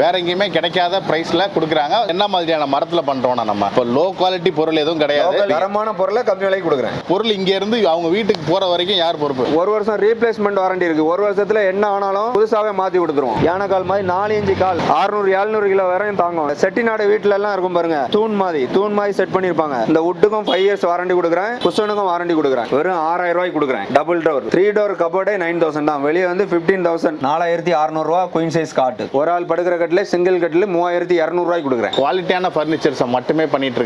வேற எங்கேயுமே கிடைக்காத பிரைஸ்ல கொடுக்குறாங்க. என்ன மாதிரியான மரத்துல பண்றோம்னா நம்ம? இப்போ லோ குவாலிட்டி பொருள் எதுவும் கிடையாது. தரமான பொருளை கம்மி விலைக்கு கொடுக்குறேன். பொருள் இங்க இருந்து அவங்க வீட்டுக்கு போற வரைக்கும் யார் பொறுப்பு? ஒரு வருஷம் ரீப்ளேஸ்மெண்ட் வாரண்டி இருக்கு. ஒரு வருஷத்துல என்ன ஆனாலும் புதுசாவே மாத்தி கொடுத்துருவோம். யானைக்கால் மாதிரி நாலு இன்ச்சு கால் 600 700 கிலோ வரையும் தாங்கும். செட்டிநாடு வீட்ல எல்லாம் இருக்கும் பாருங்க. தூண் மாதிரி தூண் மாதிரி செட் பண்ணிருப்பாங்க இந்த உட்டுக்கும் ஃபைவ் இயர்ஸ் வாரண்டி கொடுக்குறேன். குஷனுக்கும் வாரண்டி கொடுக்குறேன். வெறும் ஆறாயிரம் ரூபாய்க்கு கொடுக்குறேன். டபுள் டோர் த்ரீ டோர் கபோர்டே நைன் தௌசண்ட் தான். வெளியே வந்து ஃபிஃப்டீன் தௌசண்ட் நாலாயிரத்தி அறுநூறுவா குயின் சைஸ் காட்டு. ஒரு ஆள் படுக்கிற கட்டில் சிங்கிள் கட்டில் மூவாயிரத்தி இரநூறுவாய்க்கு கொடுக்குறேன். குவாலிட்டியான ஃபர்னிச்சர்ஸை மட்டுமே பண்ணிட்டு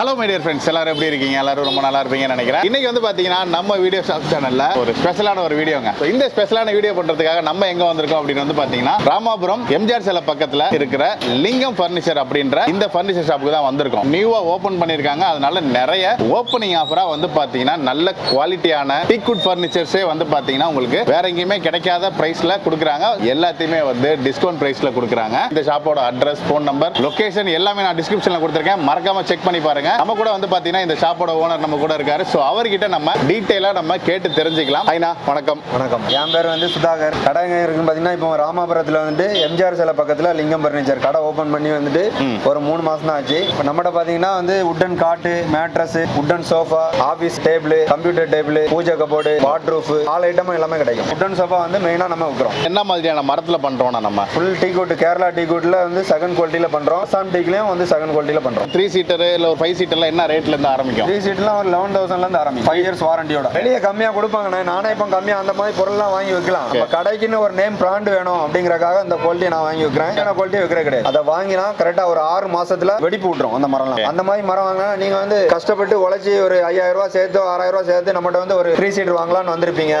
ஹலோ மை டியர் ஃப்ரெண்ட்ஸ் எல்லாரும் எப்படி இருக்கீங்க? எல்லாரும் ரொம்ப நல்லா இருப்பீங்கன்னு நினைக்கிறேன். இன்னைக்கு வந்து பாத்தீங்கன்னா நம்ம வீடியோ ஷாப் சேனல்ல ஒரு ஸ்பெஷலான ஒரு வீடியோங்க இந்த ஸ்பெஷலான வீடியோ பண்றதுக்காக நம்ம எங்க வந்திருக்கோம் அப்படின்னு வந்து பாத்தீங்கன்னா ராமாபுரம் எம்ஜிஆர் சில பக்கத்துல இருக்கிற லிங்கம் ஃபர்னிச்சர் அப்படின்ற இந்த ஃபர்னிச்சர் ஷாப்புக்கு தான் வந்திருக்கோம். நியூவா ஓபன் பண்ணிருக்காங்க அதனால நிறைய ஓப்பனிங் ஆஃபரா வந்து பாத்தீங்கன்னா நல்ல குவாலிட்டியான டீக்குட் ஃபர்னிச்சர்ஸே வந்து பாத்தீங்கன்னா உங்களுக்கு வேற எங்கேயுமே கிடைக்காத பிரைஸ்ல கொடுக்குறாங்க. எல்லாத்தையுமே வந்து டிஸ்கவுண்ட் பிரைஸ்ல கொடுக்குறாங்க. இந்த ஷாப்போட அட்ரஸ் ஃபோன் நம்பர் லொகேஷன் எல்லாமே நான் டிஸ்கிரிப்ஷன்ல கொடுத்துருக்கேன். மறக்காம செக் பண்ணி பாருங்க. நம்ம கூட வந்து பாத்தீங்கன்னா இந்த ஷாப்போட ஓனர் நம்ம கூட இருக்காரு. ஸோ அவர்கிட்ட நம்ம டீட்டெயிலா நம்ம கேட்டு தெரிஞ்சுக்கலாம். ஐனா வணக்கம். வணக்கம். என் பேர் வந்து சுதாகர். கடை இருக்குன்னு பார்த்தீங்கன்னா இப்போ ராமாபுரத்தில் வந்துட்டு எம்ஜிஆர் சிலை பக்கத்தில் லிங்கம் பர்னிச்சர் கடை ஓப்பன் பண்ணி வந்துட்டு ஒரு மூணு மாசம் தான் ஆச்சு. இப்போ நம்மகிட்ட பார்த்தீங்கன்னா வந்து wooden cot mattress wooden sofa office table computer table பூஜை கபோர்டு வாட்ரூஃப் ஆல் ஐட்டமும் எல்லாமே கிடைக்கும். உட்டன் சோஃபா வந்து மெயினாக நம்ம விற்கிறோம் என்ன மாதிரியான மரத்துல பண்றோம்னா நம்ம? Full teak wood Kerala teak கோட்டில் வந்து செகண்ட் குவாலிட்டியில் பண்ணுறோம் அசாம் டீக்லையும் வந்து செகண்ட் குவாலிட்டியில் பண்ணுறோம் த்ரீ சீட்டர் இல்ல ஒரு ஃபைவ் சீட்டர்ல என்ன ரேட்ல இருந்து ஆரம்பிக்கும்? த்ரீ சீட்லாம் ஒரு லெவன் தௌசண்ட்லேருந்து ஆரம்பிக்கும். ஃபைவ் இயர்ஸ் வாரண்டியோட வெளியே கம்மியாக கொடுப்பாங்கண்ணே. நானே இப்போ கம்மியாக அந்த மாதிரி பொருள்லாம் வாங்கி வைக்கலாம். நம்ம கடைக்குன்னு ஒரு நேம் பிராண்ட் வேணும் அப்படிங்கறக்காக அந்த குவாலிட்டியை நான் வாங்கி வைக்கிறேன். என்ன குவாலிட்டி வைக்கிற கிடையாது. அதை வாங்கினா கரெக்டாக ஒரு ஆறு மாசத்துல வெடிப்பு விட்டுரும் அந்த மரம்லாம். அந்த மாதிரி மரம் வாங்கினா நீங்க வந்து கஷ்டப்பட்டு உழைச்சி ஒரு ஐயாயிரம் ரூபாய் சேர்த்து ஆறாயிரம் ரூபாய் சேர்த்து நம்மகிட்ட வந்து ஒரு த்ரீ சீட் வாங்கலாம்னு வந்திருப்பீங்க.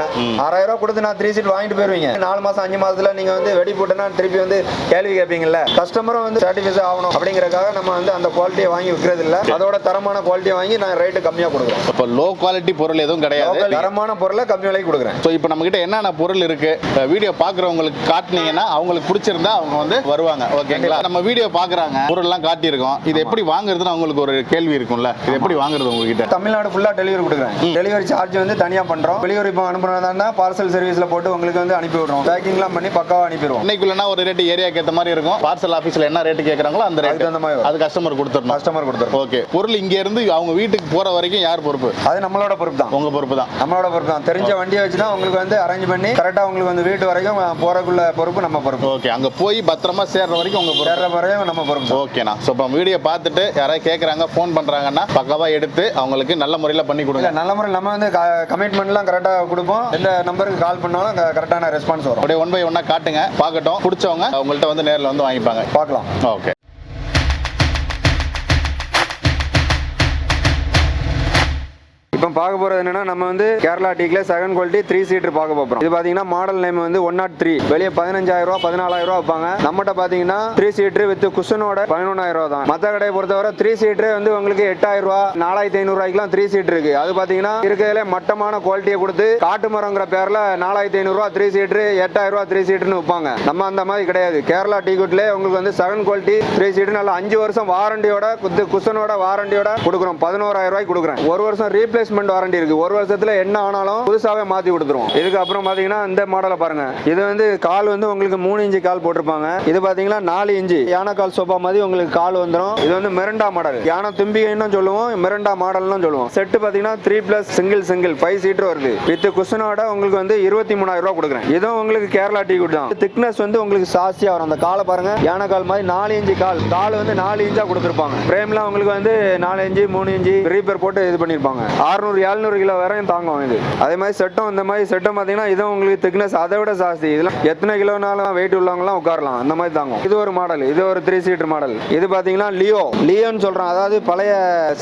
ஆறாயிரம் ரூபாய் கொடுத்து நான் த்ரீ சீட் வாங்கிட்டு போயிருவீங்க. நாலு மாசம் அஞ்சு மாசத்துல நீங்க வந்து வெடி போட்டுனா திருப்பி வந்து கேள்வி கேட்பீங்கல்ல. கஸ்டமரும் வந்து சாட்டிஸ்ஃபை ஆகணும் அப்படிங்கறக்காக நம்ம வந்து அந்த குவாலிட்டியை வாங்கி விற்கிறது இல்ல அதோட தரமான குவாலிட்டியை வாங்கி நான் ரேட்டு கம்மியா கொடுக்குறேன் இப்போ லோ குவாலிட்டி பொருள் எதுவும் கிடையாது. தரமான பொருளை கம்மி விலைக்கு கொடுக்குறேன். ஸோ இப்போ நம்ம கிட்ட என்னென்ன பொருள் இருக்கு? வீடியோ பார்க்குறவங்களுக்கு காட்டுனீங்கன்னா அவங்களுக்கு பிடிச்சிருந்தா அவங்க வந்து வருவாங்க. ஓகேங்களா நம்ம வீடியோ பார்க்குறாங்க. பொருள்லாம் காட்டியிருக்கோம். இது எப்படி வாங்குறதுன்னு அவங்களுக்கு ஒரு கேள்வி இருக்கும்ல. இது எப்படி வாங்குறது உங்ககிட்ட? தமிழ்நாடு ஃபுல்லா டெலிவரி கொடுக்குறேன். டெலிவரி சார்ஜ் வந்து தனியா பண்றோம். டெலிவரி இப்போ அனுப்புறதா பார்சல் சர்வீஸ்ல போட்டு உங்களுக்கு வந்து அனுப்பி விடுறோம். பேக்கிங்லாம் பண்ணி பக்காவா அனுப்பிடுவோம். இன்னைக்குள்ளனா ஒரு ரேட்டு ஏரியாக்கு ஏற்ற மாதிரி இருக்கும். பார்சல் ஆஃபீஸில் என்ன ரேட்டு கேட்குறாங்களோ அந்த அதுக்கு ரேட் தகுந்த மாதிரி. அது கஸ்டமர் கொடுத்துடணும். கஸ்டமர் கொடுத்துரும் ஓகே பொருள் இங்க இருந்து அவங்க வீட்டுக்கு போற வரைக்கும் யார் பொறுப்பு? அது நம்மளோட பொறுப்பு தான் உங்க பொறுப்பு தான் நம்மளோட பொறுப்பு தான் தெரிஞ்ச வண்டியை வச்சு தான் உங்களுக்கு வந்து அரேஞ்ச் பண்ணி கரெக்டாக உங்களுக்கு வந்து வீட்டு வரைக்கும் போறதுக்குள்ள பொறுப்பு நம்ம பொறுப்பு. ஓகே அங்க போய் பத்திரமா சேர்ற வரைக்கும் உங்க பொறுப்பு. சேர்ற வரையும் நம்ம பொறுப்பு. ஓகேண்ணா ஸோ இப்போ வீடியோ பார்த்துட்டு யாராவது கேட்குறாங்க ஃபோன் பண்ணுறாங்கன்னா பக்காவா எடுத்து அவங்களுக்கு நல்ல முறையில் பண்ணி கொடுங்க. நல்ல முறை நம்ம வந்து கமிட்மெண்ட்லாம் கரெக்டாக கொடுப்போம். எந்த நம்பருக்கு கால் பண்ணாலும் கரெக்டான ரெஸ்பான்ஸ் வரும். அப்படியே ஒன் பை ஒன்னா காட்டுங்க. பார்க்கட்டும். பிடிச்சவங்க அவங்கள்ட்ட வந்து நேரில் வந்து வாங்கிப்பாங்க. பார்க்கலாம். ஓகே இப்போ பார்க்க போறது என்னன்னா நம்ம வந்து கேரளா டீக்ல செகண்ட் குவாலிட்டி த்ரீ சீட்டர் பார்க்க போறோம். இது பாத்தீங்கன்னா மாடல் நேம் வந்து ஒன் நாட் த்ரீ வெளியே பதினஞ்சாயிரம் ரூபா பதினாலாயிரம் ரூபா வைப்பாங்க. நம்மகிட்ட பாத்தீங்கன்னா த்ரீ சீட்டர் வித் குஷனோட பதினொன்றாயிரம் ரூபா தான். மற்ற கடையை பொறுத்தவரை த்ரீ சீட்டர் வந்து உங்களுக்கு எட்டாயிரம் ரூபா நாலாயிரத்தி ஐநூறு ரூபாய்க்குலாம் த்ரீ சீட் இருக்கு. அது பாத்தீங்கன்னா இருக்கிறதுல மட்டமான குவாலிட்டியை கொடுத்து காட்டு மரங்கிற பேர்ல நாலாயிரத்தி ஐநூறு ரூபா த்ரீ சீட்டர் எட்டாயிரம் ரூபா த்ரீ சீட்டர்னு வைப்பாங்க. நம்ம அந்த மாதிரி கிடையாது. கேரளா டீ குட்ல உங்களுக்கு வந்து செகண்ட் குவாலிட்டி த்ரீ சீட்டு நல்ல அஞ்சு வருஷம் வாரண்டியோட குத்து குஷனோட வாரண்டியோட கொடுக்குறோம். பதினோராயிரம் ரூபாய்க்கு கொடுக்குறேன். ஒரு வருஷம் ரீப்ளேஸ் ரீப்ளேஸ்மெண்ட் வாரண்டி இருக்கு. ஒரு வருஷத்துல என்ன ஆனாலும் புதுசாவே மாத்தி கொடுத்துருவோம். இதுக்கப்புறம் பாத்தீங்கன்னா இந்த மாடலை பாருங்க. இது வந்து கால் வந்து உங்களுக்கு மூணு இன்ச்சு கால் போட்டிருப்பாங்க. இது பாத்தீங்கன்னா நாலு இன்ச்சு. யானை கால் சோபா மாதிரி உங்களுக்கு கால் வந்துடும் இது வந்து மிரண்டா மாடல் யானை தும்பிகைன்னு சொல்லுவோம் மிரண்டா மாடல்னு சொல்லுவோம். செட்டு பாத்தீங்கன்னா three plus single single five seater வருது. வித் குஷனோட உங்களுக்கு வந்து இருபத்தி மூணாயிரம் ரூபா கொடுக்குறேன். இதுவும் உங்களுக்கு கேரளா டீ குட் தான். திக்னஸ் வந்து உங்களுக்கு சாஸ்தியா வரும். அந்த காலை பாருங்க. யானை கால் மாதிரி நாலு இன்ச்சு கால். கால் வந்து நாலு இன்ச்சா கொடுத்துருப்பாங்க. ஃப்ரேம்லாம் உங்களுக்கு வந்து நாலு இன்ச்சு மூணு இன்ச்சு ரீப்பேர் போட்டு இது பண்ணிருப்பாங்க. 600 700 கிலோ வரையும் தாங்கும் இது. அதே மாதிரி செட்டம் இந்த மாதிரி செட்டம் பார்த்தீங்கன்னா இதுவும் உங்களுக்கு திக்னஸ் அதை விட ஜாஸ்தி. இதெல்லாம் எத்தனை கிலோனாலும் வெயிட் உள்ளவங்கலாம் உட்காரலாம். அந்த மாதிரி தாங்கும். இது ஒரு மாடல் இது ஒரு த்ரீ சீட்டர் மாடல் இது பார்த்தீங்கன்னா லியோ லியோன்னு சொல்கிறோம் அதாவது பழைய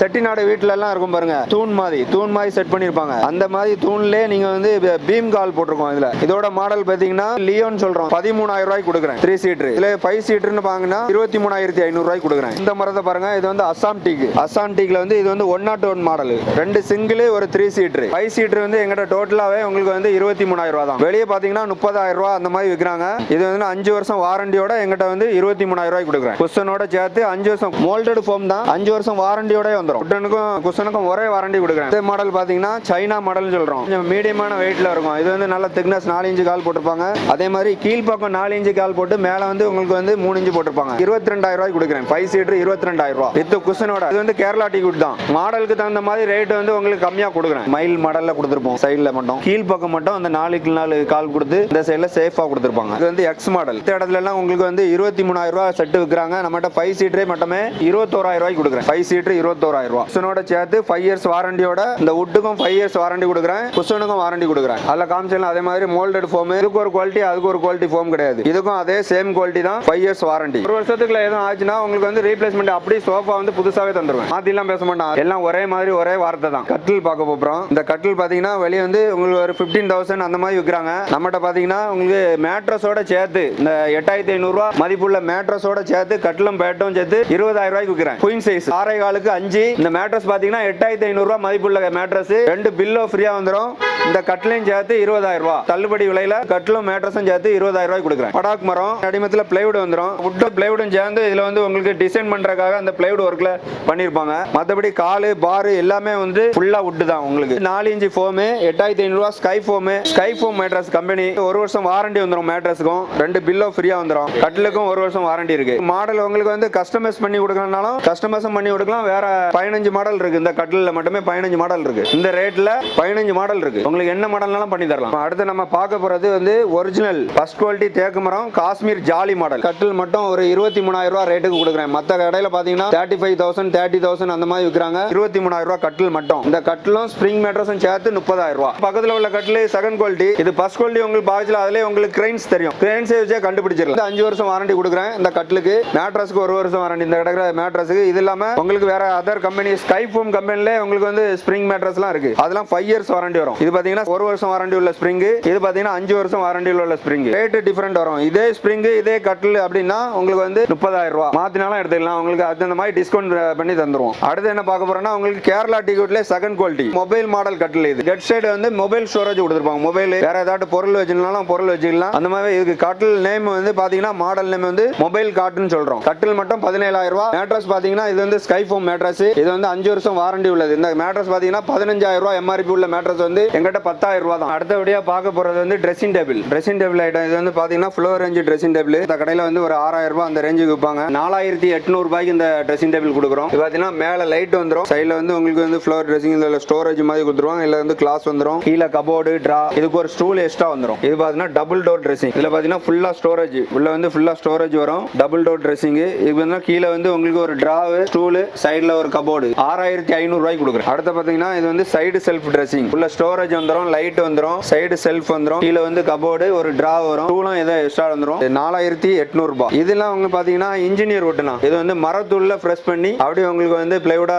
செட்டிநாடு வீட்ல எல்லாம் இருக்கும் பாருங்க. தூண் மாதிரி தூண் மாதிரி செட் பண்ணிருப்பாங்க அந்த மாதிரி தூண்லயே நீங்க வந்து பீம் கால் போட்டிருக்கோம் இதுல. இதோட மாடல் பாத்தீங்கன்னா லியோன்னு சொல்றோம். பதிமூணாயிரம் ரூபாய்க்கு கொடுக்குறேன். த்ரீ சீட்டர் இதுல ஃபைவ் சீட்டர்னு பாங்கன்னா இருபத்தி மூணாயிரத்தி ஐநூறு கொடுக்குறேன். இந்த மரத்தை பாருங்க. இது வந்து அசாம் டீக் அசாம் டீக்ல வந்து இது வந்து ஒன் நாட் ஒன் மாடல் ரெண்டு சிங்கிள் சிங்கிளே ஒரு த்ரீ சீட்ரு ஃபைவ் சீட்ரு வந்து எங்கிட்ட டோட்டலாவே உங்களுக்கு வந்து இருபத்தி மூணாயிரம் ரூபா தான் வெளியே பாத்தீங்கன்னா முப்பதாயிரம் ரூபா அந்த மாதிரி விற்கிறாங்க இது வந்து அஞ்சு வருஷம் வாரண்டியோட எங்கிட்ட வந்து இருபத்தி மூணாயிரம் ரூபாய்க்கு கொடுக்குறேன். குஷனோட சேர்த்து அஞ்சு வருஷம் மோல்டட் ஃபோம் தான். அஞ்சு வருஷம் வாரண்டியோட வந்துடும் குட்டனுக்கும் குஷனுக்கும் ஒரே வாரண்டி கொடுக்குறேன். இந்த மாடல் பாத்தீங்கன்னா சைனா மாடல்னு சொல்றோம். கொஞ்சம் மீடியமான வெயிட்ல இருக்கும். இது வந்து நல்ல திக்னஸ் நாலு இன்ச்சு கால் போட்டிருப்பாங்க. அதே மாதிரி கீழ்ப்பக்கம் நாலு இன்ச்சு கால் போட்டு மேல வந்து உங்களுக்கு வந்து மூணு இன்ச்சு போட்டிருப்பாங்க. இருபத்தி ரெண்டாயிரம் ரூபாய் கொடுக்குறேன். ஃபைவ் சீட்டர் இருபத்தி ரெண்டாயிரம் ரூபா. வித் குஷனோட இது வந்து கேரளா டிக்கெட் தான். மாடலுக்கு தகுந்த மாதிரி ரேட் வந்து உங்களுக்கு கம்மியா கொடுக்குறேன். மைல் மாடல்ல கொடுத்துருப்போம். சைடில் மட்டும். கீழ் பக்கம் மட்டும் அந்த நாலுக்கு நாலு கால் கொடுத்து இந்த சைடில் சேஃபா கொடுத்துருப்பாங்க. இது வந்து எக்ஸ் மாடல் இந்த இடத்துல எல்லாம் உங்களுக்கு வந்து இருபத்தி மூணாயிரம் ரூபாய் செட்டு விற்கிறாங்க நம்மகிட்ட ஃபைவ் சீட்டரே மட்டுமே இருபத்தோராயிரம் ரூபாய்க்கு கொடுக்குறேன். ஃபைவ் சீட்டர் இருபத்தோராயிரம் ரூபாய். குஷனோட சேர்த்து ஃபைவ் இயர்ஸ் வாரண்டியோட இந்த உட்டுக்கும் ஃபைவ் இயர்ஸ் வாரண்டி கொடுக்குறேன். குஷனுக்கும் வாரண்டி கொடுக்குறேன். அதில் காமிச்சலாம் அதே மாதிரி மோல்டட் ஃபோம் இதுக்கு ஒரு குவாலிட்டி அதுக்கு ஒரு குவாலிட்டி ஃபோம் கிடையாது. இதுக்கும் அதே சேம் குவாலிட்டி தான் ஃபைவ் இயர்ஸ் வாரண்டி ஒரு வருஷத்துக்குள்ள எதுவும் ஆச்சுன்னா உங்களுக்கு வந்து ரீப்ளேஸ்மெண்ட் அப்படியே சோஃபா வந்து புதுசாவே தந்துருவேன். மாத்திலாம் பேச மாட்டான். எல்லாம் ஒரே மாதிரி ஒரே வார்த்தை தான். கட்டில் பார்க்க போகிறோம் இந்த கட்டில் பார்த்தீங்கன்னா வெளியே வந்து உங்களுக்கு ஒரு ஃபிஃப்டீன் தௌசண்ட் அந்த மாதிரி விற்கிறாங்க நம்மகிட்ட பார்த்தீங்கன்னா உங்களுக்கு மேட்ரஸோட சேர்த்து இந்த எட்டாயிரத்தி ஐநூறுரூவா மதிப்புள்ள மேட்ரஸோட சேர்த்து கட்டிலும் பேட்டும் சேர்த்து இருபதாயிரம் ரூபாய்க்கு விற்கிறேன் குயின் சைஸ் ஆறே காலுக்கு அஞ்சு. இந்த மேட்ரஸ் பார்த்தீங்கன்னா எட்டாயிரத்தி ஐநூறுரூவா மதிப்புள்ள மேட்ரஸ் ரெண்டு பில்லோ ஃப்ரீயாக வந்துடும் இந்த கட்டிலையும் சேர்த்து இருபதாயிரம் ரூபாய் தள்ளுபடி விலையில கட்டிலும் மேட்ரஸும் சேர்த்து இருபதாயிரம் ரூபாய் கொடுக்குறேன். படாக் மரம் அடிமத்தில் பிளைவுட் வந்துடும் உட்டு பிளைவுடும் சேர்ந்து இதில் வந்து உங்களுக்கு டிசைன் பண்ணுறதுக்காக அந்த பிளைவுட் ஒர்க்கில் பண்ணியிருப்பாங்க மற்றபடி காலு பாரு எல்லாமே வந்து ஃபுல்லாக ஃபுல்லாக உட்டு தான் உங்களுக்கு. நாலு இன்ச்சு ஃபோமு எட்டாயிரத்தி ஐநூறுரூவா sky foam sky foam mattress company ஒரு வருஷம் வாரண்டி வந்துடும் மேட்ரஸுக்கும் ரெண்டு பில்லோ ஃப்ரீயாக வந்துடும் கட்டிலுக்கும் ஒரு வருஷம் வாரண்டி இருக்கு. மாடல் உங்களுக்கு வந்து கஸ்டமைஸ் பண்ணி கொடுக்கணும்னாலும் கஸ்டமைஸும் பண்ணி கொடுக்கலாம். வேற பதினஞ்சு மாடல் இருக்கு. இந்த கட்டிலில் மட்டுமே பதினஞ்சு மாடல் இருக்கு. இந்த ரேட்டில் பதினஞ்சு மாடல் இருக்கு. உங்களுக்கு என்ன மாடல்னாலும் பண்ணி தரலாம். அடுத்து நம்ம பார்க்க போகிறது வந்து ஒரிஜினல் ஃபர்ஸ்ட் குவாலிட்டி தேக்கு மரம் காஷ்மீர் ஜாலி மாடல் கட்டில் மட்டும் ஒரு இருபத்தி மூணாயிரம் ரூபா ரேட்டுக்கு கொடுக்குறேன். மற்ற கடையில் பார்த்தீங்கன்னா thirty five thousand thirty thousand அந்த மாதிரி விற்கிறாங்க இருபத்தி மூணாயிரம் ரூபா கட்டில் மட்டும். இந்த கட்டிலும் ஸ்ப்ரிங் மேட்ரஸும் சேர்த்து முப்பதாயிரம் ரூபா. பக்கத்துல உள்ள கட்டில் செகண்ட் குவாலிட்டி இது ஃபர்ஸ்ட் குவாலிட்டி உங்களுக்கு பாக்ஸ்ல அதுலயே உங்களுக்கு கிரைன்ஸ் தெரியும். கிரைன்ஸ் வச்சே கண்டுபிடிச்சிடலாம். அஞ்சு வருஷம் வாரண்டி கொடுக்குறேன். இந்த கட்டிலுக்கு மேட்ரஸ்க்கு ஒரு வருஷம் வாரண்டி இந்த கிடக்கிற மேட்ரஸுக்கு இது இல்லாம உங்களுக்கு வேற அதர் கம்பெனி ஸ்கை ஃபோம் கம்பெனில உங்களுக்கு வந்து ஸ்ப்ரிங் மேட்ரஸ்லாம் இருக்கு. அதெல்லாம் ஃபைவ் இயர்ஸ் வாரண்டி வரும். இது பாத்தீங்கன்னா ஒரு வருஷம் வாரண்டி உள்ள ஸ்ப்ரிங் இது பாத்தீங்கன்னா அஞ்சு வருஷம் வாரண்டி உள்ள ஸ்ப்ரிங் ரேட் டிஃபரெண்ட் வரும். இதே ஸ்ப்ரிங் இதே கட்டில் அப்படின்னா உங்களுக்கு வந்து முப்பதாயிரம் ரூபா. மாத்தினாலும் எடுத்துக்கலாம். உங்களுக்கு அந்த மாதிரி டிஸ்கவுண்ட் பண்ணி தந்துருவோம். அடுத்து என்ன பார்க்க போறோம்னா உங்களுக்கு Kerala டிக்கெட்ல second quality mobile model cot இது. கெட் சைடு வந்து மொபைல் ஸ்டோரேஜ் கொடுத்துருப்பாங்க. மொபைல் வேற ஏதாவது பொருள் வச்சுனாலும் பொருள் வச்சுக்கலாம். அந்த மாதிரி இதுக்கு கட்டில் நேம் வந்து பாத்தீங்கன்னா மாடல் நேம் வந்து மொபைல் காட்டுன்னு சொல்றோம். கட்டில் மட்டும் பதினேழாயிரம் ரூபாய். மேட்ரஸ் பாத்தீங்கன்னா இது வந்து ஸ்கை ஃபோம் மேட்ரஸ் இது வந்து அஞ்சு வருஷம் வாரண்டி உள்ளது. இந்த மேட்ரஸ் பாத்தீங்கன்னா பதினஞ்சாயிரம் ரூபாய் எம்ஆர்பி உள்ள மேட்ரஸ் வந்து எங்கிட்ட பத்தாயிரம் ரூபாய் தான். அடுத்தபடியா பார்க்க போறது வந்து dressing table dressing table item இது வந்து பாத்தீங்கன்னா ஃப்ளோர் ரேஞ்ச் ட்ரெஸ்ஸிங் டேபிள் இந்த கடையில வந்து ஒரு ஆறாயிரம் ரூபாய் அந்த ரேஞ்சுக்கு விற்பாங்க. நாலாயிரத்தி எட்நூறு ரூபாய்க்கு இந்த ட்ரெஸ்ஸிங் டேபிள் கொடுக்குறோம். இது பாத்தீங்கன்னா மேல லைட் வந்துடும் சைடில் வந்து உங்களுக்கு வந்து ஃப்ளோர் ட்ரெஸ்ஸிங் இதுல ஸ்டோரேஜ் மாதிரி கொடுத்துருவாங்க. இல்லை வந்து கிளாஸ் வந்துரும். கீழே கபோர்டு ட்ரா இதுக்கு ஒரு ஸ்டூல் எக்ஸ்ட்ரா வந்துடும் இது பார்த்தீங்கன்னா டபுள் டோர் ட்ரெஸ்ஸிங் இதுல பாத்தீங்கன்னா ஃபுல்லா ஸ்டோரேஜ் உள்ள வந்து ஃபுல்லா ஸ்டோரேஜ் வரும். டபுள் டோர் ட்ரெஸ்ஸிங் இது வந்து கீழே வந்து உங்களுக்கு ஒரு டிராவு ஸ்டூலு சைடுல ஒரு கபோர்டு ஆறாயிரத்தி ஐநூறு கொடுக்குறேன். அடுத்து பாத்தீங்கன்னா இது வந்து சைடு செல்ஃப் ட்ரெஸ்ஸிங் உள்ள ஸ்டோரேஜ் வந்துடும் லைட் வந்துடும் சைடு செல்ஃப் வந்துடும் கீழே வந்து கபோர்டு ஒரு டிரா வரும். ஸ்டூலும் எதாவது எக்ஸ்ட்ரா வந்துடும் நாலாயிரத்தி எட்நூறு ரூபாய். இதெல்லாம் உங்களுக்கு பாத்தீங்கன்னா இன்ஜினியர் ஒட்டுனா இது வந்து மரத்துள்ள ஃப்ரெஷ் பண்ணி அப்படியே உங்களுக்கு வந்து பிளைவுடா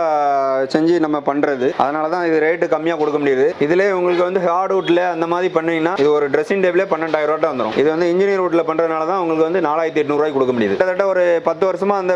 செஞ்சு நம்ம பண்றது. அதனால தான் இது ரேட்டு கம்மியாக கொடுக்க முடியுது. இதுலேயே உங்களுக்கு வந்து ஹார்ட் வுட்டில் அந்த மாதிரி பண்ணீங்கன்னா இது ஒரு ட்ரெஸ்ஸிங் டேபிளே பன்னெண்டாயிரம் ரூபா வந்துடும் இது வந்து இன்ஜினியர் வுட்டில் பண்றதுனால தான் உங்களுக்கு வந்து நாலாயிரத்தி எட்நூறுவாய்க்கு கொடுக்க முடியுது. கிட்டத்தட்ட ஒரு பத்து வருஷமாக அந்த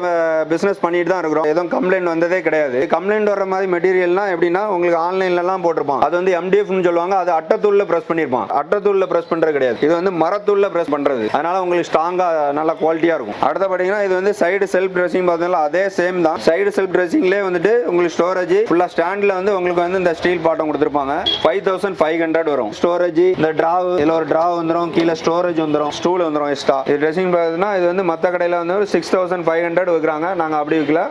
பிஸ்னஸ் பண்ணிட்டு தான் இருக்கிறோம். எதுவும் கம்ப்ளைண்ட் வந்ததே கிடையாது. கம்ப்ளைண்ட் வர மாதிரி மெட்டீரியல்லாம் எப்படின்னா உங்களுக்கு ஆன்லைன்லலாம் போட்டிருப்பான். அது வந்து எம்டிஎஃப்னு சொல்லுவாங்க. அது அட்டத்தூளில் ப்ரெஸ் பண்ணிருப்பான். அட்டத்தூளில் ப்ரெஸ் பண்ணுறது கிடையாது. இது வந்து மரத்தூளில் ப்ரெஸ் பண்ணுறது அதனால உங்களுக்கு ஸ்ட்ராங்காக நல்லா குவாலிட்டியாக இருக்கும். அடுத்த பார்த்தீங்கன்னா இது வந்து சைடு செல்ஃப் ட்ரெஸ்ஸிங் பார்த்தீங்கன்னா அதே சேம் தான். சைடு செல்ஃப் ட்ரெஸ்ஸிங்லேயே வந்துட்டு உங்களுக்கு ஸ்டோரேஜ் ஃபுல்லாக ஸ்டாண்டில் வந்து உங்களுக்கு வந்து இந்த ஸ்டீல் பாட்டம் கொடுத்துருப்பாங்க. ஃபைவ் தௌசண்ட் ஃபைவ் ஹண்ட்ரட் வரும். ஸ்டோரேஜ் இந்த டிராவ் இதில் ஒரு டிராவ் வந்துடும் கீழே ஸ்டோரேஜ் வந்துடும் ஸ்டூல் வந்துடும் எக்ஸ்ட்ரா இது ட்ரெஸ்ஸிங் பார்த்தீங்கன்னா இது வந்து மற்ற கடையில் வந்து ஒரு சிக்ஸ் தௌசண்ட் ஃபைவ் ஹண்ட்ரட் விற்கிறாங்க நாங்கள் அப்படி விற்கல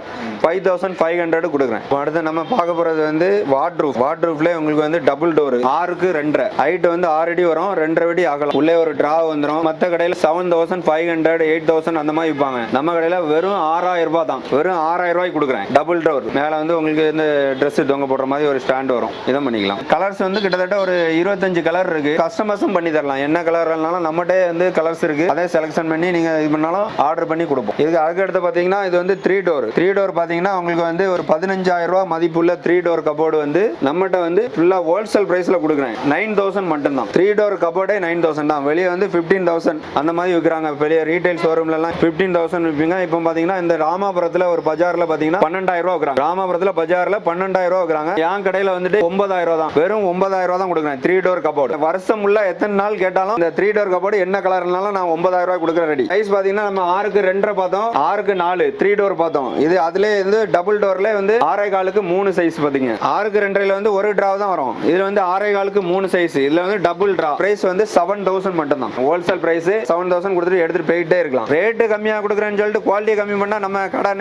ஃபைவ் தௌசண்ட் ஃபைவ் ஹண்ட்ரட் கொடுக்குறேன். அடுத்து நம்ம பார்க்க போகிறது வந்து வாட்ரூஃப் வாட்ரூஃப்ல உங்களுக்கு வந்து டபுள் டோர் ஆறுக்கு ரெண்டரை. ஹைட் வந்து ஆறு அடி வரும். ரெண்டரை அடி ஆகலாம் உள்ளே ஒரு டிரா வந்துடும் மற்ற கடையில் seven thousand five hundred eight thousand அந்த மாதிரி விற்பாங்க நம்ம கடையில் வெறும் ஆறாயிரம் ரூபாய் தான். வெறும் ஆறாயிரம் ரூபாய்க்கு கொடுக்குறேன். டபுள் டோர் மேலே வந்து உங்களுக்கு இந்த ட்ரெஸ் தொங்க போடுற மாதிரி ஒரு ஸ்டாண்ட் வரும். இதை பண்ணிக்கலாம். கலர்ஸ் வந்து கிட்டத்தட்ட ஒரு இருபத்தஞ்சு கலர் இருக்கு. கஸ்டமர்ஸும் பண்ணி தரலாம். என்ன கலர் வேணாலும் நம்மகிட்டே வந்து கலர்ஸ் இருக்கு. அதே செலக்ஷன் பண்ணி நீங்க இது பண்ணாலும் ஆர்டர் பண்ணி கொடுப்போம். இதுக்கு அதுக்கு அடுத்து பாத்தீங்கன்னா இது வந்து த்ரீ டோர் த்ரீ டோர் பாத்தீங்கன்னா உங்களுக்கு வந்து ஒரு பதினஞ்சாயிரம் ரூபாய் மதிப்புள்ள த்ரீ டோர் கபோர்டு வந்து நம்மகிட்ட வந்து ஃபுல்லா ஹோல்சேல் பிரைஸ்ல கொடுக்குறேன். நைன் தௌசண்ட் மட்டும் தான் த்ரீ டோர் கபோர்டே நைன் தௌசண்ட் தான். வெளியே வந்து ஃபிஃப்டீன் தௌசண்ட் அந்த மாதிரி விற்கிறாங்க பெரிய ரீட்டைல் ஷோரூம்ல எல்லாம் ஃபிஃப்டீன் தௌசண்ட் விற்பீங்க இப்போ பாத்தீங்கன்னா இந்த ராமாபுரத்துல ஒரு பஜார்ல பாத்தீங்கன்னா பன்னெண்டாயிரம் ரூபா விற்கிறாங்க ராமாபுரத்துல பஜார்ல பன்னெண்டாயிரம் ரூபா விற்கிறாங்க என் கடையில வந்துட்டு ஒன்பதாயிரம் ரூபா தான் வெறும் ஒன்பதாயிரம் ரூபா தான் கொடுக்குறேன். த்ரீ டோர் கபோர்டு வருஷம் உள்ள எத்தனை நாள் கேட்டாலும் இந்த த்ரீ டோர் கபோர்டு என்ன கலர்னாலும் நான் ஒன்பதாயிரம் ரூபாய் கொடுக்குறேன் ரெடி சைஸ் பாத்தீங்கன்னா நம்ம ஆறுக்கு ரெண்டரை பார்த்தோம். ஆறுக்கு நாலு. த்ரீ டோர் பார்த்தோம். இது அதுல வந்து டபுள் டோர்ல வந்து ஆறே காலுக்கு மூணு சைஸ் பாத்தீங்க. ஆறுக்கு ரெண்டரைல வந்து ஒரு ட்ரா தான் வரும். இதுல வந்து ஆறே காலுக்கு மூணு சைஸ் இதுல வந்து டபுள் டிரா பிரைஸ் வந்து செவன் தௌசண்ட் மட்டும் தான் ஹோல்சேல் பிரைஸ் செவன் தௌசண்ட் கொடுத்துட்டு எடுத்துட்டு போயிட்டே இருக்கலாம். ரேட்டு கம்மியா கொடுக்குறேன்னு சொல்லிட்டு குவாலிட்டி கம்மி பண்ணா நம்ம கடை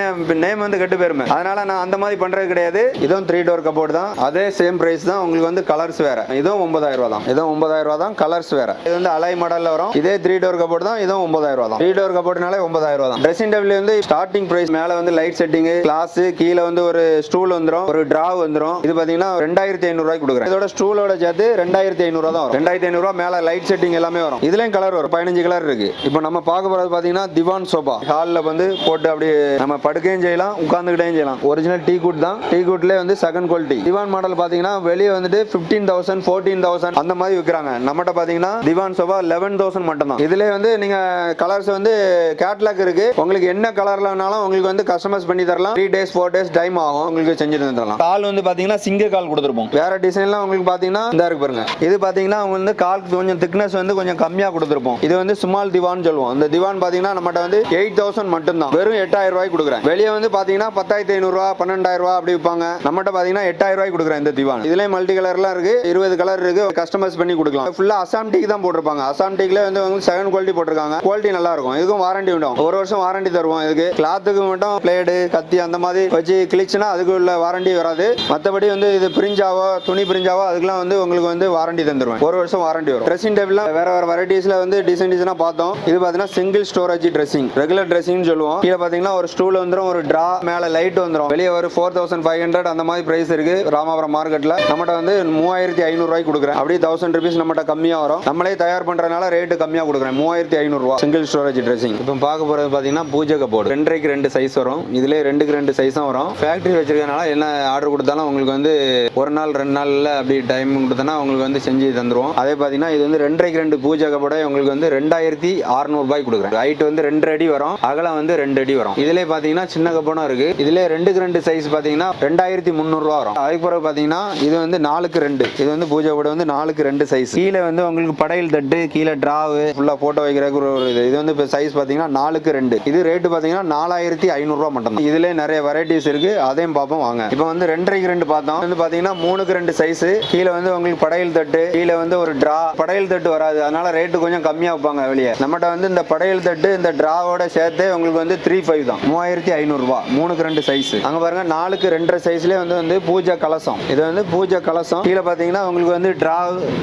நேம் வந்து கெட்டு போயிருமே. அதனால நான் அந்த மாதிரி பண்றது கிடையாது. இதுவும் த்ரீ டோர் கபோர்டு தான். அதே சேம் பிரைஸ் தான் உங்களுக்கு வந்து கலர்ஸ் வேற. இதுவும் ஒன்பதாயிரம் ரூபா தான். இதுவும் ஒன்பதாயிரம் ரூபா தான் கலர்ஸ் வேற. இது வந்து அலை மாடல்ல வரும். இதே த்ரீ டோர் கபோர்ட் தான் இதுவும் ஒன்பதாயிரம் ரூபா தான். த்ரீ டோர் கபோர்ட்னாலே ஒன்பதாயிரம் ரூபா தான். ட்ரெஸ்ஸிங் டேபிள் வந்து ஸ்டார்டிங் பிரைஸ் மேல வந்து லைட் செட்டிங் கிளாஸ் கீழே வந்து ஒரு ஸ்டூல் வந்துரும் ஒரு டிரா வந்துரும். இது பாத்தீங்கன்னா ரெண்டாயிரத்தி ஐநூறு ரூபாய்க்கு கொடுக்குறேன். இதோட ஸ்டூலோட சேர்த்து ரெண்டாயிரத்தி ஐநூறு தான் வரும். ரெண்டாயிரத்தி ஐநூறு ரூபா மேல லைட் செட்டிங் எல்லாமே வரும். இதுலயும் கலர் வரும். பதினஞ்சு கலர் இருக்கு. இப்போ நம்ம பார்க்க போறது பாத்தீங்கன்னா திவான் சோபா. ஹாலில் வந்து போட்டு அப்படியே நம்ம படுக்கையும் செய்யலாம் உட்காந்துக்கிட்டையும் செய்யலாம். ஒரிஜினல் டீ குட் தான். டீ குட்லேயே வந்து செகண்ட் குவாலிட்டி திவான் மாடல் பாத்தீங்கன்னா வெளியே வந்துட்டு ஃபிஃப்டீன் தௌசண்ட் ஃபோர்டீன் தௌசண்ட் அந்த மாதிரி விற்கிறாங்க நம்மகிட்ட பாத்தீங்கன்னா திவான் சோபா லெவன் தௌசண்ட் மட்டும் தான் இதுல வந்து நீங்க கலர்ஸ் வந்து கேட்லாக் இருக்கு. உங்களுக்கு என்ன கலர்ல வேணாலும் உங்களுக்கு வந்து கஸ்டமைஸ் பண்ணி தரலாம். Three days four days time ஆகும். உங்களுக்கு செஞ்சு தரலாம். கால் வந்து பாத்தீங்கன்னா சிங்க கால் கொடுத்துருப்போம். வேற டிசைன்லாம் உங்களுக்கு பாத்தீங்கன்னா இந்த இருக்கு பாருங்க. இது பாத்தீங்கன்னா அவங்க வந்து கால் கொஞ்சம் திக்னஸ் வந்து கொஞ்சம் கம்மியா கொடுத்துருப்போம். இது வந்து சுமால் திவான் சொல்லுவோம். இந்த திவான் பாத்தீங்கன்னா நம்மகிட்ட வந்து எயிட் தௌசண்ட் மட்டும் தான் வெறும் எட்டாயிரம் ரூபாய்க்கு கொடுக்குறேன். வெளியே வந்து பாத்தீங்கன்னா பத்தாயிரத்தி ஐநூறு ரூபா பன்னெண்டாயிரம் ரூபா அப்படி விற்பாங்க நம்மகிட்ட பாத்தீங்கன்னா எட்டாயிரம் ரூபாய் கொடுக்குறேன் இந்த திவான். இதுல மல்டி கலர்லாம் இருக்கு. இருபது கலர் இருக்கு. கஸ்டமைஸ் பண்ணி கொடுக்கலாம். ஃபுல்லா அசாம் டீக்கு தான் போட்டிருப்பாங்க. அசாம் டீக்ல வந்து செகண்ட் குவாலிட்டி போட்டிருக்காங்க. குவாலிட்டி நல்லா இருக்கும் இதுக்கும் வாரண்டி உண்டும் ஒரு வருஷம் வாரண்டி தருவோம் இதுக்கு. கிளாத்துக்கு மட்டும் பிளேடு கத்தி அந்த மாதிரி வச்சு கிழிச்சுனா அதுக்கு உள்ள வாரண்டி வராது. மற்றபடி வந்து இது பிரிஞ்சாவோ துணி பிரிஞ்சாவோ அதுக்கெல்லாம் வந்து உங்களுக்கு வந்து வாரண்டி தந்துருவேன். ஒரு வருஷம் வாரண்டி வரும். ட்ரெஸ்ஸிங் டேபிள்லாம் வேற வேற வெரைட்டிஸ்ல வந்து டிசைன் டிசைனா பார்த்தோம். இது பார்த்தீங்கன்னா single storage dressing regular dressing சொல்லுவோம். கீழே பார்த்தீங்கன்னா ஒரு ஸ்டூல் வந்துடும் ஒரு டிரா மேலே லைட் வந்துடும் வெளியே ஒரு ஃபோர் தௌசண்ட் ஃபைவ் ஹண்ட்ரட் அந்த மாதிரி பிரைஸ் இருக்கு. ராமாபுரம் மார்க்கெட்ல நம்மகிட்ட வந்து மூவாயிரத்தி ஐநூறுரூவாய்க்கு கொடுக்குறேன். அப்படியே தௌசண்ட் ருபீஸ் நம்மகிட்ட கம்மியா வரும். நம்மளே தயார் பண்றதுனால ரேட்டு கம்மியா கொடுக்குறேன். மூவாயிரத்தி ஐநூறு சிங்கிள் ஸ்டோரேஜ் ட்ரெஸ்ஸிங் இப்போ பார்க்க போறது பார்த்தீங்கன்னா பூஜை கப்போர்டு ரெண்டரைக்கு ரெண்டு சைஸ் வரும். இதுலேயே ரெண்டுக்கு ரெண்டு சைஸும் வரும். ஃபேக்ட்ரி வச்சிருக்கனால என்ன ஆர்டர் கொடுத்தாலும் உங்களுக்கு வந்து ஒரு நாள் ரெண்டு நாள்ல அப்படி டைம் கொடுத்தனா உங்களுக்கு வந்து செஞ்சு தந்துருவோம். அதே பார்த்தீங்கன்னா இது வந்து ரெண்டரைக்கு ரெண்டு பூஜை கப்போர்டை உங்களுக்கு வந்து ரெண்டாயிரத்தி அறுநூறு கொடுக்குறேன். ஹைட் வந்து ரெண்டு அடி வரும். அகலம் வந்து ரெண்டு அடி வரும். இதுலேயே பார்த்தீங்கன்னா சின்ன கப்போனும் இருக்கு. இதுல ரெண்டுக்கு ரெண்டு சைஸ் பார்த்தீங்கன்னா ரெண்டாயிரத்தி முந்நூறுரூவா வரும். அதுக்கு பிறகு பார்த்தீங்கன்னா இது வந்து நாலுக்கு ரெண்டு. இது வந்து பூஜை கூட வந்து நாலுக்கு ரெண்டு சைஸ் கீழே வந்து உங்களுக்கு படையல் தட்டு கீழே டிராவு ஃபுல்லாக போட்டோ வைக்கிறதுக்கு ஒரு ஒரு இது. இது வந்து இப்போ சைஸ் பார்த்தீங்கன்னா நாலுக்கு ரெண்டு. இது ரேட்டு பார்த்தீங்கன்னா நாலாயிரத்தி ஐநூறுரூவா மட்டும் இதுலேயே இதுல நிறைய வெரைட்டிஸ் இருக்கு. அதையும் பார்ப்போம் வாங்க. இப்போ வந்து ரெண்டரைக்கு ரெண்டு பார்த்தோம். வந்து பார்த்தீங்கன்னா மூணுக்கு ரெண்டு சைஸ் கீழே வந்து உங்களுக்கு படையல் தட்டு கீழே வந்து ஒரு டிரா படையல் தட்டு வராது. அதனால ரேட்டு கொஞ்சம் கம்மியாக வைப்பாங்க வெளியே. நம்மகிட்ட வந்து இந்த படையல் தட்டு இந்த டிராவோட சேர்த்து உங்களுக்கு வந்து த்ரீ ஃபைவ் தான். மூவாயிரத்தி ஐநூறுரூவா மூணுக்கு ரெண்டு சைஸ் அங்கே பாருங்க நாலுக்கு ரெண்டரை சைஸ்லேயே வந்து வந்து பூஜை கலசம். இது வந்து பூஜை கலசம். கீழே பார்த்தீங்கன்னா உங்களுக்கு வந்து டிரா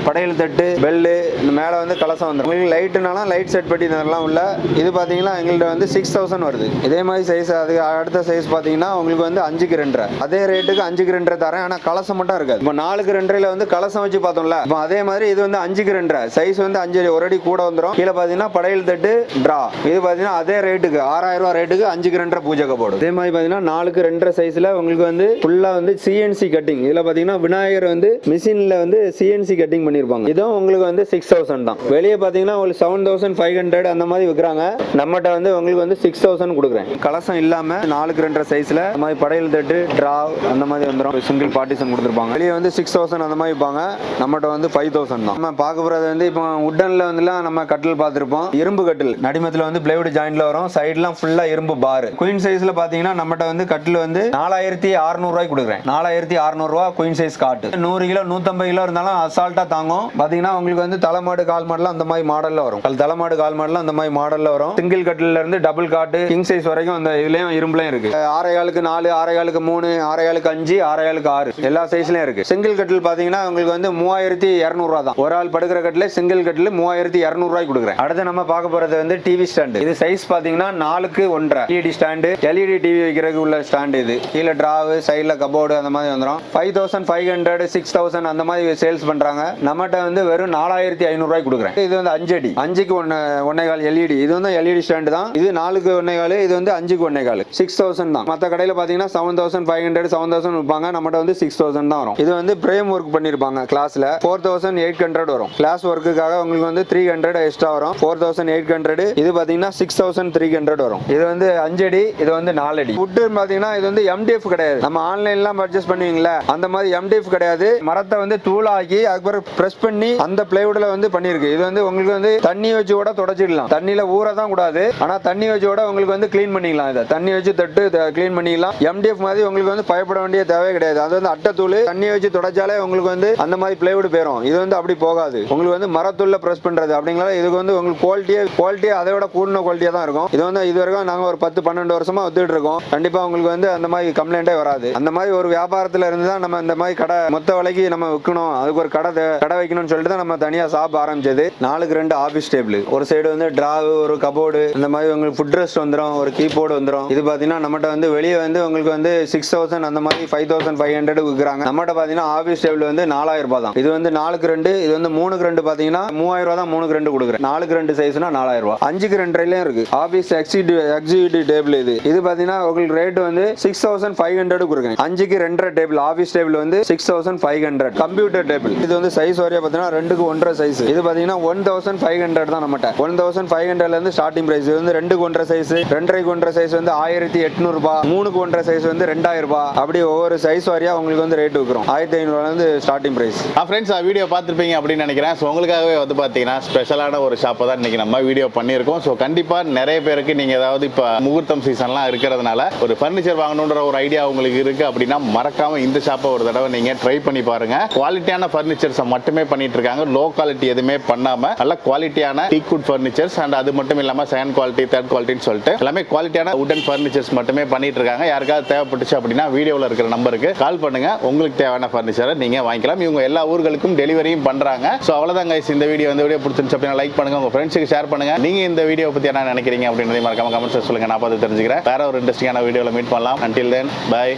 படையல் தட்டு பெல்லு இந்த மேலே வந்து கலசம் வந்துடும் உங்களுக்கு லைட்டுனாலும் லைட் செட் பண்ணி தரலாம் உள்ள இது பார்த்தீங்கன்னா எங்கள்கிட்ட வந்து சிக்ஸ் தௌசண்ட் வருது. இதே மாதிரி சைஸ் அது அடுத்த சைஸ் பார்த்தீங்கன்னா உங்களுக்கு வந்து அஞ்சுக்கு ரெண்டரை அதே ரேட்டுக்கு அஞ்சுக்கு ரெண்டரை தரேன். ஆனால் கலசம் மட்டும் இருக்காது. இப்போ நாலுக்கு ரெண்டரைல வந்து கலசம் வச்சு பார்த்தோம்ல இப்போ அதே மாதிரி இது வந்து அஞ்சுக்கு ரெண்டரை சைஸ் வந்து அஞ்சு ஒரு அடி கூட வந்துடும் கீழே பார்த்தீங்கன்னா படையல் தட்டு டிரா இது பார்த்தீங்கன்னா அதே ரேட்டுக்கு ஆறாயிரம் ரூபா ரேட்டுக்கு அஞ்சுக்கு ரெண்டரை பூஜை போடும் இதே மாதிரி பார்த்தீங்கன்னா நாலுக்கு ரெண்டரை சைஸில் உங்களுக்கு வந்து ஃபுல்லாக வந்து சிஎன்சி கட்டிங் இதில் பார்த்தீங்கன்னா விநாயகர் வந்து மிஷினில் வந்து சிஎன்சி கட்டிங் பண்ணியிருப்பாங்க இதுவும் உங்களுக்கு வந்து சிக்ஸ் தௌசண்ட் தான். வெளியே பார்த்தீங்கன்னா உங்களுக்கு செவன் தௌசண்ட் ஃபைவ் ஹண்ட்ரட் அந்த மாதிரி விற்கிறாங்க நம்மகிட்ட வந்து உங்களுக்கு வந்து சிக்ஸ் தௌசண்ட் கொடுக்குறேன். கலசம் இல்லாமல் நாலுக்கு ரெண்டரை சைஸில் அந்த மாதிரி படையல் தட்டு ட்ரா அந்த மாதிரி வந்துடும் சிங்கிள் பார்ட்டிஷன் கொடுத்துருப்பாங்க. வெளியே வந்து சிக்ஸ் தௌசண்ட் அந்த மாதிரி விற்பாங்க நம்மகிட்ட வந்து ஃபைவ் தௌசண்ட் தான். நம்ம பார்க்க போகிறது வந்து இப்போ உட்டனில் வந்துலாம் நம்ம கட்டில் பார்த்துருப்போம். இரும்பு கட்டில். நடிமத்தில் வந்து பிளைவுட் ஜாயிண்ட்ல வரும். சைட்லாம் ஃபுல்லாக இரும்பு பார். குயின் சைஸில் பார்த்தீங்கன்னா நம்மகிட்ட வந்து கட்டில் வந்து நாலாயிரத்தி அறுநூறுவாய்க்கு கொடுக்குறேன். நாலாயிரத்தி அறுநூறுவா குயின் சைஸ் காட்டு நூறு கிலோ நூற்றம்பது கிலோ இருந்தாலும் அசால்ட்டாக தாங்கும். பார்த்தீங்கன்னா உங்களுக்கு வந்து தலைமாடு கால் மாடலாம் அந்த மாதிரி மாடலில் வரும். அது தலைமாடு கால் மாடலாம் அந்த மாதிரி மாடலில் வரும். சிங்கிள் கட்டில இருந்து டபுள் காட்டு கிங் சைஸ் வரைக்கும் அந்த இதுலேயும் இரும்புலையும் இருக்கு. ஆறையாளுக்கு நாலு ஆறையாளுக்கு மூணு ஆறையாளுக்கு அஞ்சு ஆறையாளுக்கு ஆறு. எல்லா சைஸ்லையும் இருக்கு. சிங்கிள் கட்டில் பார்த்தீங்கன்னா உங்களுக்கு வந்து மூவாயிரத்தி இரநூறுவா தான். ஒரு ஆள் படுக்கிற கட்டில் சிங்கிள் கட்டில் மூவாயிரத்தி இரநூறுவாய்க்கு கொடுக்குறேன். அடுத்து நம்ம பார்க்க போகிறது வந்து டிவி ஸ்டாண்டு இது சைஸ் பார்த்தீங்கன்னா நாலுக்கு ஒன்றரை. எல்இடி ஸ்டாண்டு எல்இடி டிவி வைக்கிறதுக்கு உள்ள ஸ்டாண்டு இது. கீழே டிராவு சைடில் கபோர்டு அந்த மாதிரி வந்துடும் five thousand five hundred six thousand அந்த மாதிரி சேல்ஸ் பண்றாங்க. நம்மகிட்ட வந்து வெறும் நாலாயிரத்தி ஐநூறுரூவாய்க்கு கொடுக்குறேன். இது வந்து அஞ்சு அடி. அஞ்சுக்கு ஒன்று ஒன்னே கால் எல்இடி இது வந்து எல்இடி ஸ்டாண்டு தான். இது நாலுக்கு ஒன்னே கால் இது வந்து அஞ்சுக்கு ஒன்னே கால். சிக்ஸ் தௌசண்ட் தான். மற்ற கடையில் பார்த்தீங்கன்னா seven thousand five hundred seven thousand விற்பாங்க நம்மகிட்ட வந்து சிக்ஸ் தௌசண்ட் தான் வரும். இது வந்து பிரேம் ஒர்க் பண்ணியிருப்பாங்க கிளாஸில் ஃபோர் தௌசண்ட் எயிட் ஹண்ட்ரட் வரும். கிளாஸ் ஒர்க்குக்காக உங்களுக்கு வந்து த்ரீ ஹண்ட்ரட் எக்ஸ்ட்ரா வரும். ஃபோர் தௌசண்ட் எயிட் ஹண்ட்ரட் இது பார்த்தீங்கன்னா சிக்ஸ் தௌசண்ட் த்ரீ ஹண்ட்ரட் வரும். இது வந்து அஞ்சு அடி இது வந்து நாலு அடி. ஃபுட்டு பார்த்தீங்கன்னா இது வந்து எம்டிஎஃப் கிடையாது. நம்ம ஆன்லைன்லாம் பர்ச்சேஸ் பண்ணுவீங்க. சொல்றீங்களா அந்த மாதிரி எம்டிஎஃப் கிடையாது. மரத்தை வந்து தூளாக்கி அதுக்கப்புறம் ப்ரெஸ் பண்ணி அந்த பிளைவுட்ல வந்து பண்ணிருக்கு இது வந்து உங்களுக்கு வந்து தண்ணி வச்சு கூட தொடச்சிடலாம். தண்ணியில ஊற தான் கூடாது. ஆனா தண்ணி வச்சு கூட உங்களுக்கு வந்து க்ளீன் பண்ணிக்கலாம் இதை. தண்ணி வச்சு தட்டு க்ளீன் பண்ணிக்கலாம். எம்டிஎஃப் மாதிரி உங்களுக்கு வந்து பயப்பட வேண்டிய தேவை கிடையாது. அது வந்து அட்டை தூள் தண்ணி வச்சு தொடச்சாலே உங்களுக்கு வந்து அந்த மாதிரி பிளைவுட் போயிடும் இது வந்து அப்படி போகாது. உங்களுக்கு வந்து மரத்துள்ள ப்ரெஸ் பண்றது அப்படிங்களா இதுக்கு வந்து உங்களுக்கு குவாலிட்டியே குவாலிட்டியே அதை விட கூடின குவாலிட்டியா தான் இருக்கும். இது வந்து இது வரைக்கும் நாங்க ஒரு பத்து பன்னெண்டு வருஷமா வித்துட்டு இருக்கோம். கண்டிப்பா உங்களுக்கு வந்து அந்த மாதிரி கம்ப்ளைண்டே வராது. அந்த மாதிரி ஒரு வியாபாரத்தை இருந்து தான் நம்ம இந்த மாதிரி கடை மொத்த விலைக்கு நம்ம விற்கணும். அதுக்கு ஒரு கடை கடை வைக்கணும்னு சொல்லிட்டு தான் நம்ம தனியா சாப்பிட ஆரம்பிச்சது. நாலுக்கு ரெண்டு ஆபீஸ் டேபிள் ஒரு சைடு வந்து ட்ராவு ஒரு கபோர்டு இந்த மாதிரி உங்களுக்கு ஃபுட் ரெஸ்ட் வந்துடும் ஒரு கீபோர்டு வந்துடும் இது பாத்தீங்கன்னா நம்மகிட்ட வந்து வெளியே வந்து உங்களுக்கு வந்து சிக்ஸ் தௌசண்ட் அந்த மாதிரி ஃபைவ் தௌசண்ட் ஃபைவ் ஹண்ட்ரட் விற்கிறாங்க நம்மகிட்ட பாத்தீங்கன்னா ஆபீஸ் டேபிள் வந்து நாலாயிரம் ரூபாய் தான். இது வந்து நாலுக்கு ரெண்டு இது வந்து மூணுக்கு ரெண்டு பாத்தீங்கன்னா மூவாயிரம் ரூபாய் தான் மூணுக்கு ரெண்டு கொடுக்குறேன். நாலுக்கு ரெண்டு சைஸ்னா நாலாயிரம் ரூபாய். அஞ்சுக்கு ரெண்டுலையும் இருக்கு. ஆபீஸ் எக்ஸிக்யூட்டிவ் எக்ஸிக்யூட்டிவ் டேபிள் இது. இது பாத்தீங்கன்னா உங்களுக்கு ரேட் வந்து சிக்ஸ் தௌசண்ட் ஃபைவ் ஹண்ட்ரட் கொடுக்குறேன். அஞ்சுக்கு ரெண்டரை டேபிள் ஆபீஸ் டேபிள் வந்து six thousand five hundred computer table. இது வந்து சைஸ் வரையா பார்த்தீங்கன்னா ரெண்டுக்கு ஒன்றரை சைஸ் இது பாத்தீங்கன்னா ஒன் தௌசண்ட் ஃபைவ் ஹண்ட்ரட் தான் நம்மகிட்ட. ஒன் தௌசண்ட் ஃபைவ் ஹண்ட்ரட்ல இருந்து ஸ்டார்டிங் பிரைஸ் இது வந்து ரெண்டுக்கு ஒன்றரை சைஸ் ரெண்டரைக்கு ஒன்றரை சைஸ் வந்து ஆயிரத்தி எட்நூறுபா மூணுக்கு ஒன்றரை சைஸ் வந்து ரெண்டாயிரம் ரூபாய் அப்படி ஒவ்வொரு சைஸ் வரையா உங்களுக்கு வந்து ரேட் விற்கிறோம். ஆயிரத்தி ஐநூறுல இருந்து ஸ்டார்டிங் பிரைஸ் ஃப்ரெண்ட்ஸ் வீடியோ பார்த்துருப்பீங்க அப்படின்னு நினைக்கிறேன். ஸோ உங்களுக்காகவே வந்து பார்த்தீங்கன்னா ஸ்பெஷலான ஒரு ஷாப்பை தான் இன்னைக்கு நம்ம வீடியோ பண்ணியிருக்கோம். ஸோ கண்டிப்பாக நிறைய பேருக்கு நீங்கள் ஏதாவது இப்போ முகூர்த்தம் சீசன்லாம் இருக்கிறதுனால ஒரு ஃபர்னிச்சர் வாங்கணுன்ற ஒரு ஐடியா உங்களுக்கு இருக்கு அப்படின்னா மறக்காம இந்த ஷாப்பை ஒரு தடவை நீங்கள் ட்ரை பண்ணி பாருங்க. குவாலிட்டியான ஃபர்னிச்சர்ஸை மட்டுமே பண்ணிட்டு இருக்காங்க. லோ குவாலிட்டி எதுவுமே பண்ணாம நல்ல குவாலிட்டியான டீக்குட் ஃபர்னிச்சர்ஸ் அண்ட் அது மட்டும் இல்லாமல் செகண்ட் குவாலிட்டி தேர்ட் குவாலிட்டின்னு சொல்லிட்டு எல்லாமே குவாலிட்டியான உடன் ஃபர்னிச்சர்ஸ் மட்டுமே பண்ணிட்டு இருக்காங்க. யாருக்காவது தேவைப்பட்டுச்சு அப்படின்னா வீடியோவில் இருக்கிற நம்பருக்கு கால் பண்ணுங்க. உங்களுக்கு தேவையான ஃபர்னிச்சரை நீங்க வாங்கிக்கலாம். இவங்க எல்லா ஊர்களுக்கும் டெலிவரியும் பண்றாங்க. ஸோ அவ்வளோதான் கைஸ் இந்த வீடியோ வந்து வீடியோ பிடிச்சிருந்துச்சு அப்படின்னா லைக் பண்ணுங்க. உங்க ஃப்ரெண்ட்ஸுக்கு ஷேர் பண்ணுங்க. நீங்க இந்த வீடியோ பத்தி என்ன நினைக்கிறீங்க அப்படின்றதையும் மறக்காம கமெண்ட்ஸ் சொல்லுங்க. நான் பார்த்து தெரிஞ்சுக்கிறேன். வேற ஒரு இன்ட்ரெஸ்டிங்கான வீடியோவில் மீட் பண்ணலாம். Until then by